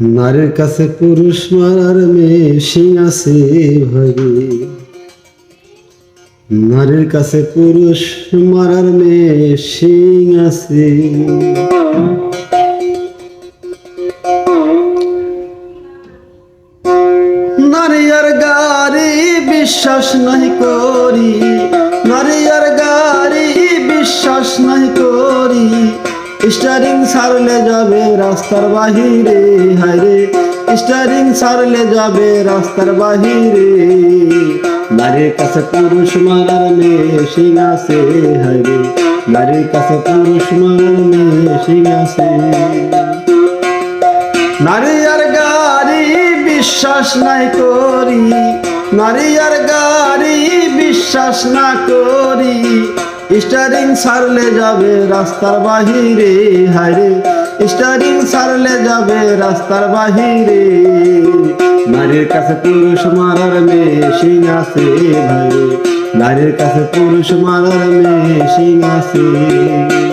নারীর কাছে পুরুষ মারার মেশিন আছে ভাগে নারীর কাছে পুরুষ মারার মেশিন আছে। নারী আর গাড়ি বিশ্বাস নাই করি। নারী আর গাড়ি বিশ্বাস নাই করি। স্টারিং সারলে যাবে রাস্তার বাহিরে, হায়রে। স্টারিং সারলে যাবে রাস্তার বাহিরে। নারীর কাছে পুরুষ মারার মেশিন আছে, হায়রে। নারীর কাছে পুরুষ মারার মেশিন আছে। নারী আর গাড়ি বিশ্বাস নাই করি, নারী আর গাড়ি বিশ্বাস না করি। স্টারিং সারলে যাবে রাস্তার বাহিরে, হায়রে। স্টারিং সারলে যাবে রাস্তার বাহিরে। নারীর কাছে পুরুষ মারার মেশিন আছে ভাইরে। নারীর কাছে পুরুষ মারার মেশিন আছে।